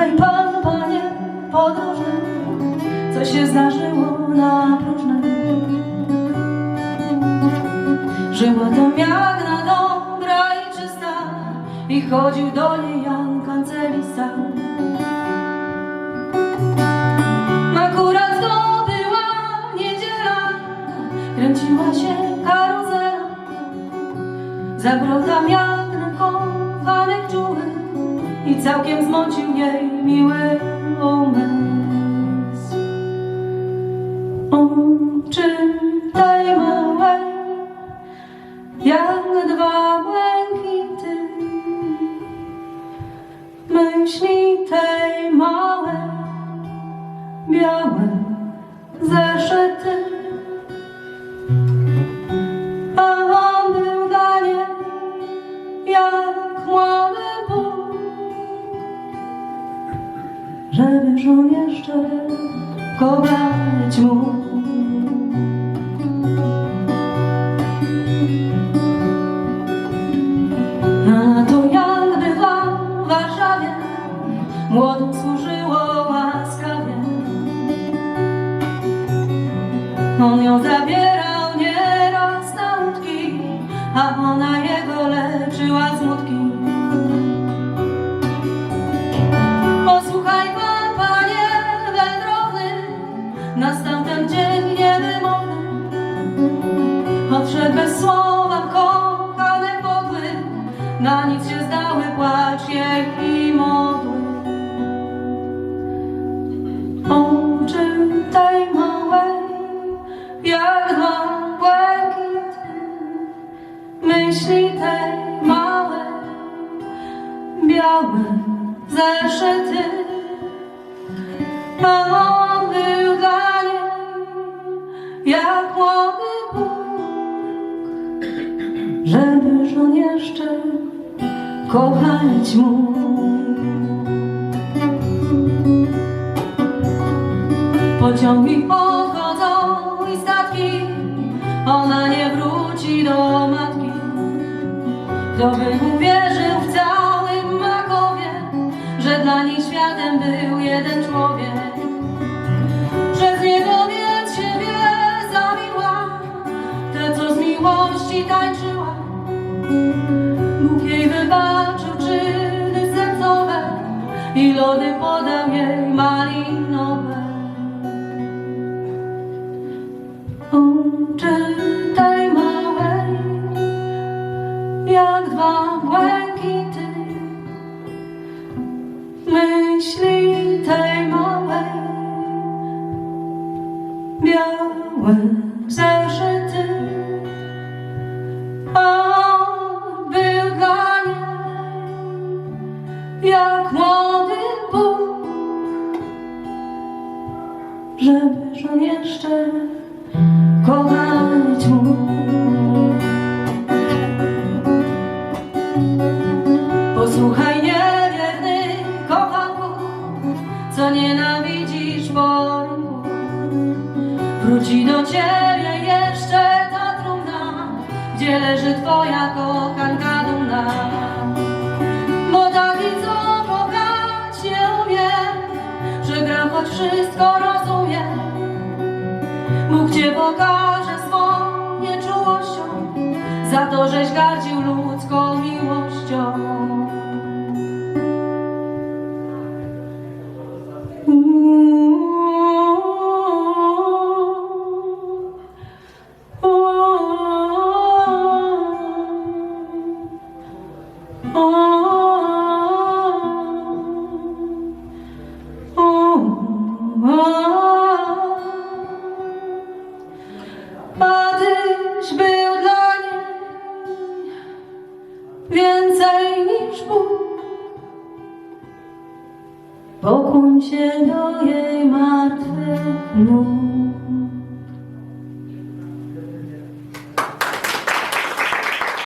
Posłuchaj Pan, Panie podróżny, co się zdarzyło na próżnym. Żyła tam Jagna dobra i czysta i chodził do niej Jan Kancelista. Akurat to była niedziela, kręciła się karuzela. Zabrał tam Jagnę kochanek czuły i całkiem zmącił jej miły umysł. Oczy tej małej, jak dwa błękity, myśli tej małej, białe zeszyty. Żeby żon jeszcze kochać mógł. Na to jak bywa w Warszawie, młodym służyło łaskawie. On ją zabierał nieraz na łódki, a ona jego leczyła smutki. Nastał ten dzień niewymowny. Odszedł bez słowa kochane podły, na nic się zdały płacz jej i modły. Oczy tej małej, jak dwa błękity, myśli tej małej, białe zeszyty. A żeby żon jeszcze kochać mógł. Pociągi podchodzą i statki, ona nie wróci do matki. Kto by uwierzył w całym Makowie, że dla niej światem był jeden człowiek. Przez niego więc siebie zabiła, te co z miłości tańczyła. Bóg jej wybaczył czyny sercowe i lody podał jej malinowe. Oczy tej małej, jak dwa błękity, myśli tej małej, białe. Żeby żon jeszcze kochać mógł. Posłuchaj niewierny kochanku, co nienawidzisz po rynku. Wróci do ciebie jeszcze ta trumna, gdzie leży twoja kochanka dumna. Choć wszystko rozumie. Bóg cię pokaże swą nieczułością, za to, żeś gardził ludzką niż Bóg. Pokłoń się do jej martwych nóg.